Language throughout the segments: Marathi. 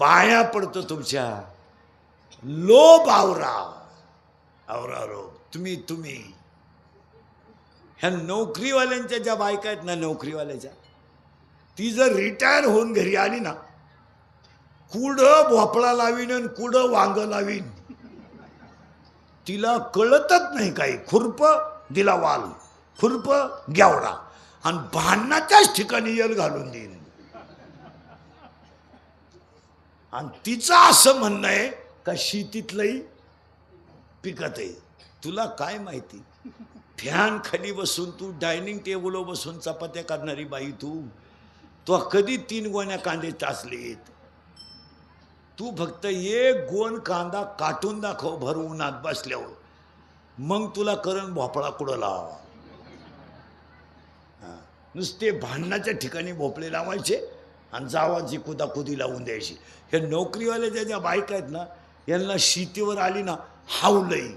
पाया पडतो तुमच्या. लोभ आवरा आवरा लोभ तुम्ही तुम्ही. ह्या नोकरीवाल्यांच्या ज्या बायका आहेत ना नोकरीवाल्याच्या ती जर रिटायर होऊन घरी आली ना कुडं भोपळा लावीन आणि कुडं वांग लावीन तिला कळतच नाही काही. खुरप दिला वाल खुरप ग्यावडा आणि भांडणाच्याच ठिकाणी यल घालून देईन. आणि तिचं असं म्हणणं आहे का शेतीतलंही पिकत आहे. तुला काय माहिती? फॅन खाली बसून तू डायनिंग टेबलवर बसून चपात्या करणारी बाई तू. तो कधी तीन गोण्या कांदे टाचलेत तू फक्त एक गोण कांदा काटून दाखव भरवून उन्हात बसल्यावर. मग तुला करण भोपळा कुठं नुसते भांडणाच्या ठिकाणी भोपळे लावायचे. आणि जावांची कुदाकुदी लावून द्यायची. हे नोकरीवाल्या ज्या बायका आहेत ना यांना शेतीवर आली ना हावलई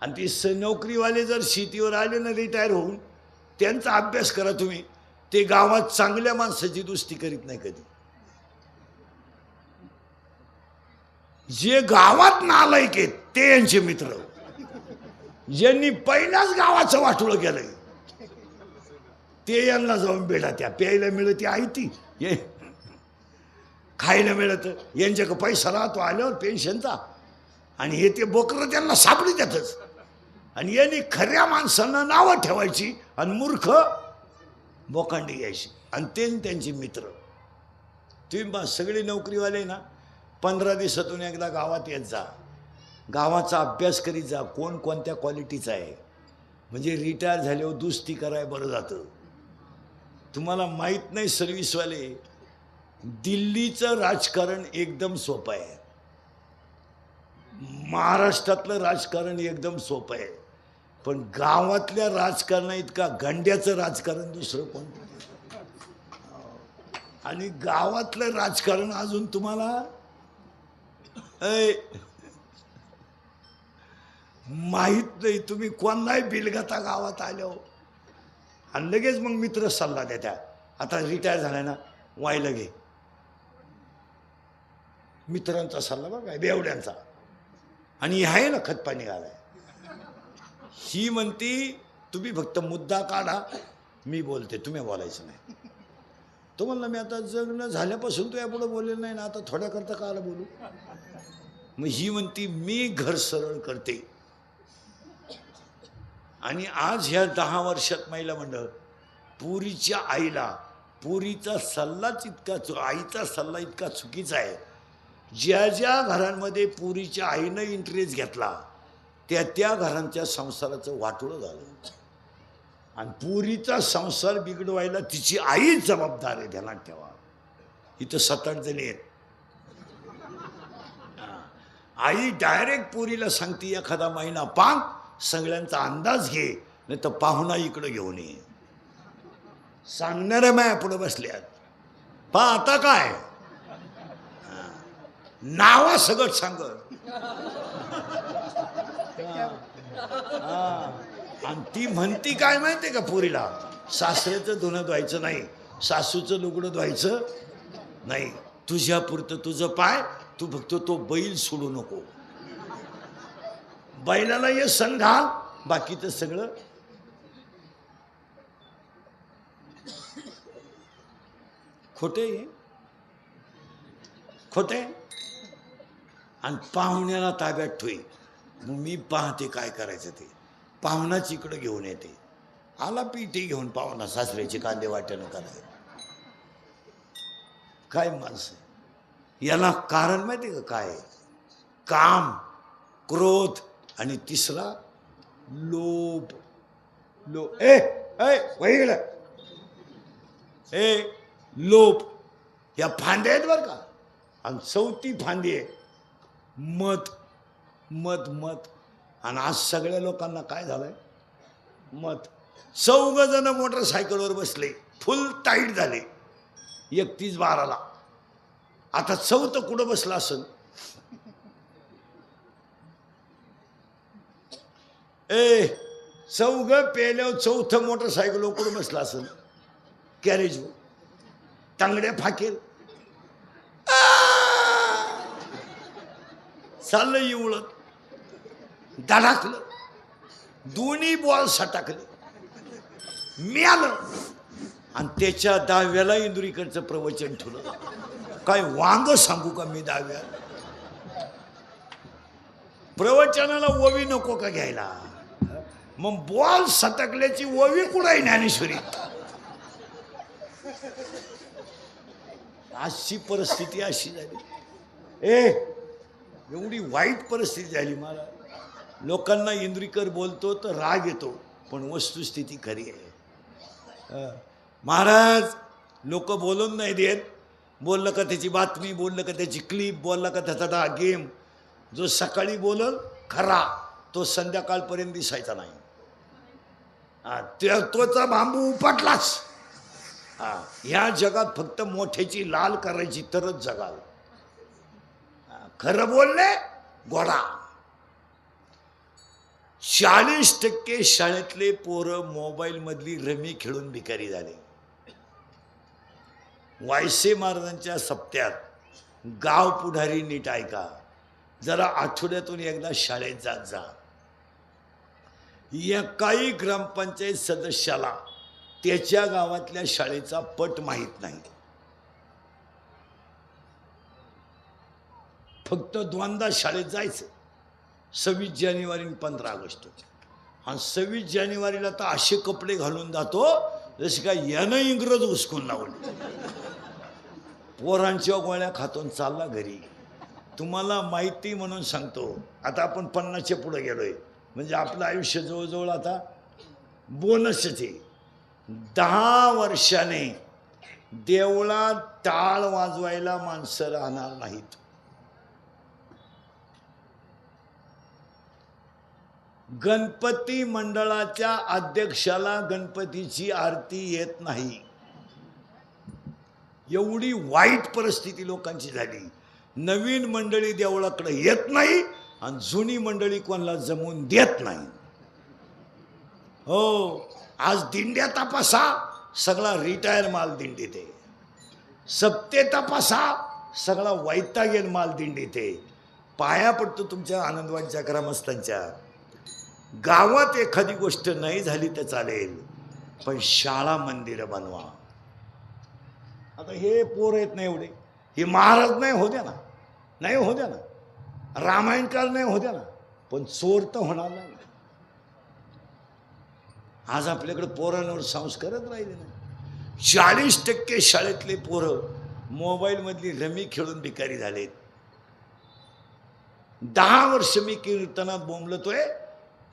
आणि ती स नोकरीवाले जर शेतीवर आले ना रिटायर होऊन त्यांचा अभ्यास करा तुम्ही. ते गावात चांगल्या माणसाची दुस्ती करीत नाही कधी. जे गावात नालायक आहेत ते यांचे मित्र. ज्यांनी पहिल्याच गावाचं वाटोळं केलंय. ते यांना जाऊन बेडा त्या प्यायला मिळते आई ती. ये. खायला मिळत. यांच्याकडे पैसा राहतो आल्यावर पेन्शनचा आणि हे ते बोकरं त्यांना सापडी त्यातच आणि यांनी खऱ्या माणसांना नावं ठेवायची आणि मूर्ख बोकांडी घ्यायची. आणि ते त्यांचे मित्र. तुम्ही बा सगळे नोकरीवाले ना पंधरा दिवसातून एकदा गावात येत जा. गावाचा अभ्यास करीत जा. कोण कोणत्या क्वालिटीचा आहे. म्हणजे रिटायर झाल्यावर दुस्ती कराय बरं जातं. तुम्हाला माहीत नाही सर्व्हिसवाले दिल्लीचं राजकारण एकदम सोपं आहे. महाराष्ट्रातलं राजकारण एकदम सोपं आहे. पण गावातल्या राजकारणा इतका गंड्याचं राजकारण दुसरं कोण? आणि गावातलं राजकारण अजून तुम्हाला? माहीत नाही तुम्ही कोणालाही बिलगता गावात आलो आणि लगेच मग मित्र सल्ला देत्या. आता रिटायर झालाय ना व्हायला घे. मित्रांचा सल्ला बघा बेवड्यांचा. आणि आहे ना खतपाणी घालाय. ही म्हणती तुम्ही फक्त मुद्दा काढा मी बोलते तुम्ही बोलायचं नाही. तो म्हणला मी आता जगणं झाल्यापासून तू यापुढे बोललेलं नाही ना आता थोड्याकरता काला बोलू. मग ही म्हणती मी घर सरळ करते. आणि आज ह्या दहा वर्षात महिला मंडळ पुरीच्या आईला पुरीचा सल्लाच इतका चु आईचा सल्ला इतका चुकीचा आहे. ज्या ज्या घरांमध्ये पुरीच्या आईनं इंटरेस्ट घेतला त्या त्या घरांच्या संसाराचं वाटोळं झालं. आणि पुरीचा संसार बिघडवायला तिची आईच जबाबदार आहे ध्यानात ठेवा. इथं सात आठ जणी आहेत. आई डायरेक्ट पुरीला सांगते एखादा महिना पांग सगळ्यांचा अंदाज घे नाही तर पाहुणा इकडं घेऊन ये. सांगणाऱ्या माया पुढं बसल्यात. पा आता काय? नावा सगळं सांगत. आणि ती म्हणती काय माहिती का पुरीला? सासऱ्याचं धुणं धुवायचं नाही सासूचं लुगडं धुवायचं नाही. तुझ्या पुरतं तुझं पाय तू फक्त तो बैल सोडू नको. बैलाला ये सण घाल बाकीचं सगळं. खोटे खोटे. आणि पाहुण्याला ताब्यात ठेवी. मग मी पाहते काय करायचं ते. पाहुणाच इकडं घेऊन येते. आला पिटी घेऊन पाहुणा सासऱ्याचे कांदे वाट्यानं कराय काय माणसं? याला कारण माहिती का काय? काम क्रोध आणि तिसरा लोभ. लो ए ए वही ए लोभ. या फांद्या आहेत बरं का? आणि चौथी फांदी आहे. मत मत मत आणि आज सगळ्या लोकांना काय झालंय? मत चौघ जण मोटरसायकलवर बसले. फुल टाईट झाले. एकतीस बाराला. आता चौथं कुठं बसलं असेल ए चौघं पेल्यावर चौथं मोटरसायकल उकडून बसलं असेल? कॅरेजवर तांगड्या फाकेल. चाललं इवळत धडाकलं. दोन्ही बॉल सटाकले. मिळालं आणि त्याच्या दहाव्याला इंदुरीकडचं प्रवचन ठेवलं काय वांग सांगू का मी दहाव्या प्रवचनाला ओवी नको का घ्यायला? मग बॉल सटकल्याची ओवी कुठे ज्ञानेश्वरी आजची परिस्थिती अशी झाली. ए एवढी वाईट परिस्थिती झाली मला. लोकांना इंद्रिकर बोलतो तर राग येतो पण वस्तुस्थिती खरी आहे. महाराज लोक बोलून नाही देत. बोललं का त्याची बातमी बोललं का त्याची क्लिप बोललं का त्याचा डा गेम जो सकाळी बोलल खरा तो संध्याकाळपर्यंत दिसायचा नाही. त्या तोचा बांबू उपटलाच हा ह्या जगात फक्त मोठ्याची लाल करायची तरच जगाल. खरं बोलले गोडा. चाळीस टक्के शाळेतले पोरं मोबाईलमधली रमी खेळून भिकारी झाले. वायसे महाराजांच्या सप्त्यात गाव पुढारी नीट ऐका. जरा आठवड्यातून एकदा शाळेत जात जा. एकाही ग्रामपंचायत सदस्याला त्याच्या गावातल्या शाळेचा पट माहीत नाही. फक्त दोनदा शाळेत जायचं. सव्वीस जानेवारी आणि पंधरा ऑगस्ट आणि सव्वीस जानेवारीला तर असे कपडे घालून जातो जसे काय यानं इंग्रज उचकून लावले. पोरांच्या गोळ्या खातून चालला घरी. तुम्हाला माहिती म्हणून सांगतो आता आपण पन्नासच्या पुढे गेलोय. म्हणजे आपलं आयुष्य जवळजवळ आता बोनसच आहे. दहा वर्षाने देवळात टाळ वाजवायला माणसं राहणार नाहीत. गणपती मंडळाच्या अध्यक्षाला गणपतीची आरती येत नाही. एवढी वाईट परिस्थिती लोकांची झाली. नवीन मंडळी देवळाकडे येत नाही. आणि जुनी मंडळी कोणाला जमवून देत नाही. हो आज दिंड्या तपासा सगळा रिटायर माल दिंडीत आहे. सप्ते तपासा सगळा वैतागेल माल दिंडीत आहे. पाया पडतो तुमच्या आनंदवानच्या ग्रामस्थांच्या. गावात एखादी गोष्ट नाही झाली तर चालेल पण शाळा मंदिरं बनवा. आता हे पोर येत नाही एवढे. हे महाराज नाही हो द्या ना. नाही हो द्या ना. रामायणकाळ नाही होत्या ना. पण चोर तर होणार नाही. आज आपल्याकडे पोरांवर संस्कारच राहिले नाही. चाळीस टक्के शाळेतले पोरं मोबाईलमधली रमी खेळून भिकारी झालेत. दहा वर्ष मी कीर्तनात बोंबलतोय.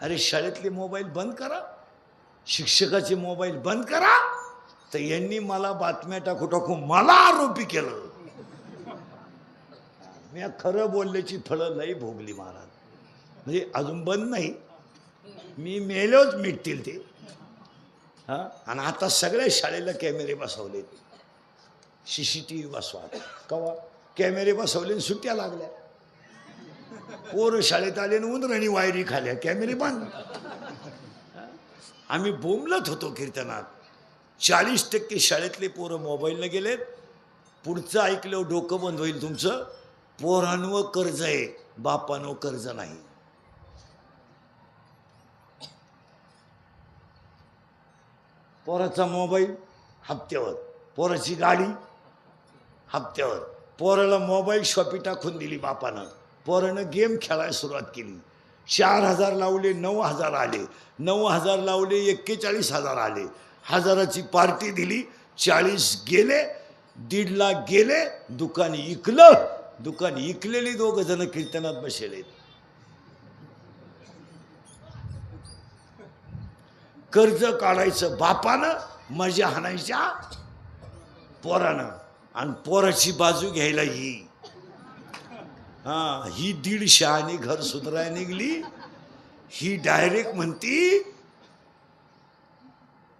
अरे शाळेतले मोबाईल बंद करा. शिक्षकाचे मोबाईल बंद करा. तर यांनी मला बातम्या टाकू टाकू मला आरोपी केलं. मी खरं बोलल्याची फळं लई भोगली महाराज. म्हणजे अजून बंद नाही. मी मेलोच मिटतील ते. हां? आणि आता सगळ्या शाळेला कॅमेरे बसवले सी सी टी व्ही बसवा कवा? कॅमेरे बसवले आणि सुट्ट्या लागल्या. पोरं शाळेत आले आणि उंदराणी वायरी खाल्या. कॅमेरे बंद. आम्ही बोंबलत होतो कीर्तनात. चाळीस टक्के शाळेतले पोरं मोबाईलनं गेलेत. पुढचं ऐकलं डोकं बंद होईल तुमचं. पोरांवर कर्ज आहे बापांवर कर्ज नाही. पोराचा मोबाईल हप्त्यावर पोराची गाडी हप्त्यावर. पोराला मोबाईल शॉपी टाकून दिली बापानं. पोरानं गेम खेळायला सुरुवात केली. चार हजार लावले नऊ हजार आले. नऊ हजार लावले एक्केचाळीस हजार आले. हजाराची पार्टी दिली चाळीस गेले दीड लाख गेले दुकान इकलं. दुकान इकलेली दोघ जण कीर्तनात बसेले कर्ज काढायचं बापानं मजा हाणायच्या पोरानं. आणि पोराची बाजू घ्यायला ही. हा ही दीड शहाणी घर सुधराय निघली. ही डायरेक्ट म्हणती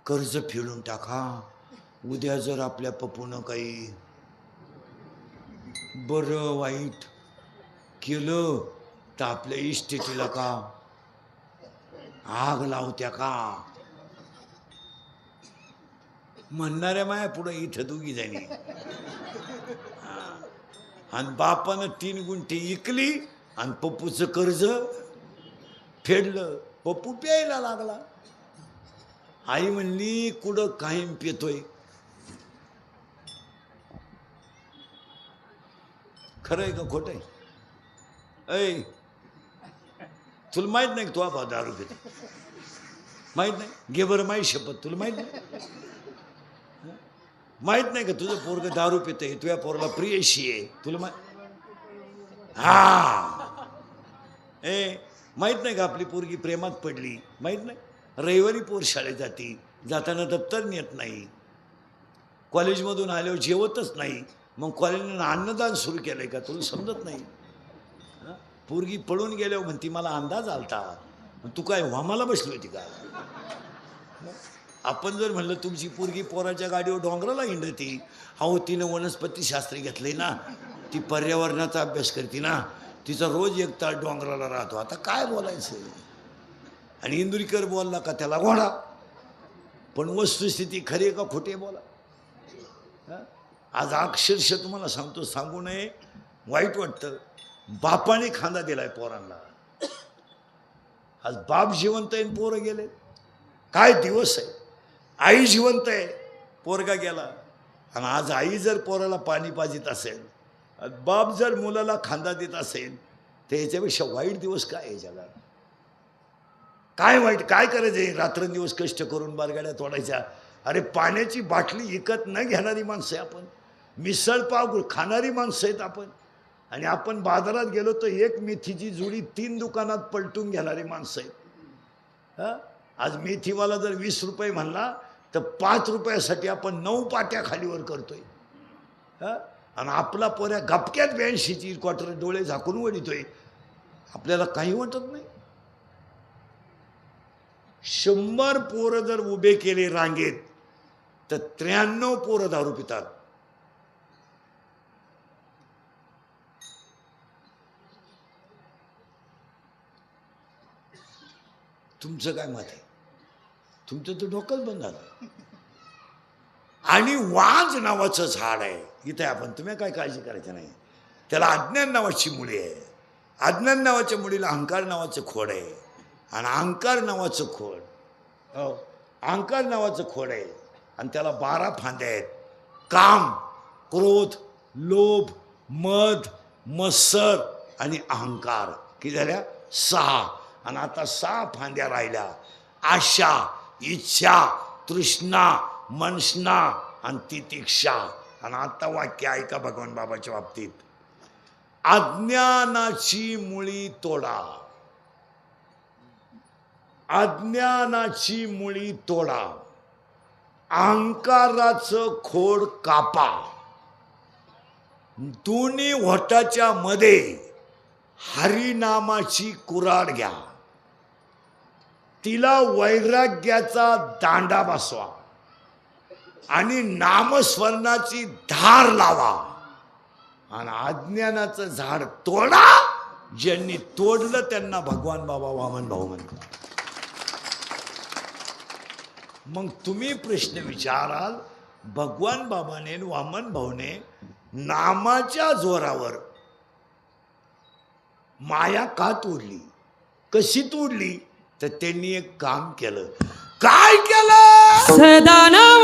कर्ज फेडून टाका. उद्या जर आपल्या पप्पून काही बरं वाईट केलं तर आपल्या इस्टेटीला का? आग लावत्या का? म्हणणाऱ्या माया पुढं इथं दोघी जाणी. आणि बापानं तीन गुंठी इकली आणि पप्पूचं कर्ज फेडलं. पप्पू प्यायला लागला. आई म्हणली कुठं कायम पितोय? खरं आहे का खोटं आहे? ऐ तुला माहीत नाही का तू बा दारू पितो माहीत नाही? घे बरं माहीत शपथ तुला माहीत नाही? माहीत माहीत नाही का तुझं पोरग दारू पितंय तुझ्या पोरला प्रियशी आहे? तुला माहीत हा. ए माहीत नाही का आपली पोरगी प्रेमात पडली? माहीत नाही? रविवारी पोर शाळेत जाती जाताना दप्तर नेत नाही. कॉलेजमधून आल्यावर जेवतच नाही. मग कॉलनीनं अन्नदान सुरू केलं आहे का तुला समजत नाही? पोरगी पळून गेल्यावर म्हणती मला अंदाज आलता. तू काय व्हामाला बसली होती का? आपण जर म्हणलं तुमची पोरगी पोराच्या गाडीवर डोंगराला हिंडती. अहो तिनं वनस्पतीशास्त्री घेतलंय ना. ती पर्यावरणाचा अभ्यास करते ना. तिचा रोज एक तास डोंगराला राहतो. आता काय बोलायचं? आणि इंदुरीकर बोलला का त्याला घोडा? पण वस्तुस्थिती खरी का खोटे बोला. आज अक्षरशः तुम्हाला सांगतो सांगू नये. वाईट वाटतं. बापाने खांदा दिलाय पोरांना. आज बाप जिवंत आहे आणि पोरं गेले. काय दिवस आहे. आई जिवंत आहे पोरगा गेला. आणि आज आई जर पोराला पाणी पाजित असेल बाप जर मुलाला खांदा देत असेल तर याच्यापेक्षा वाईट दिवस काय आहे जगात? काय वाईट काय करायचं? आहे रात्रंदिवस कष्ट करून बारगाड्या तोडायच्या. अरे पाण्याची बाटली विकत न घेणारी माणसं आहे आपण. मिसळपाव खाणारी माणसं आहेत आपण. आणि आपण बाजारात गेलो तर एक मेथीची जुडी तीन दुकानात पलटून घेणारी माणसं आहेत. हां? आज मेथीवाला जर वीस रुपये म्हणला तर पाच रुपयासाठी आपण नऊ पाट्या खालीवर करतोय. हां? आणि आपला पोऱ्या गपक्यात ब्याऐंशीची क्वार्टर डोळे झाकून वडितोय आपल्याला काही वाटत नाही. शंभर पोरं जर उभे केले रांगेत तर त्र्याण्णव पोरं दारू पितात. तुमचं काय मत आहे? तुमचं तर डोकंच बंद झालं. आणि वाज नावाचं झाड आहे. इथे आपण तुम्ही काय काळजी करायची नाही. त्याला अज्ञान नावाची मुळी आहे. अज्ञान नावाच्या मुळीला अहंकार नावाचं खोड आहे. आणि अहंकार नावाचं खोड हो अहंकार नावाचं खोड आहे. आणि त्याला बारा फांद्या आहेत. काम क्रोध लोभ मध मत्सर आणि अहंकार. किती झाल्या? सहा. आणि आता सहा फांद्या राहिल्या. आशा इच्छा तृष्णा मनसना आणि तितिक्षा. आणि आता वाक्य ऐका भगवान बाबाच्या बाबतीत. अज्ञानाची मुळी तोडा. अज्ञानाची मुळी तोडा. अहंकाराचं खोड कापा. दोन्ही वटाच्या मध्ये हरिनामाची कुराड घ्या. तिला वैराग्याचा दांडा बसवा आणि नामस्मरणाची धार लावा. आणि अज्ञानाचं झाड तोडा ज्यांनी तोडलं त्यांना भगवान बाबा वामन भाऊ म्हणतात. मग तुम्ही प्रश्न विचाराल भगवान बाबाने वामन भाऊने नामाच्या जोरावर माया का तोडली? कशी तोडली? तर त्यांनी एक काम केलं. काय केलं? सदा नाम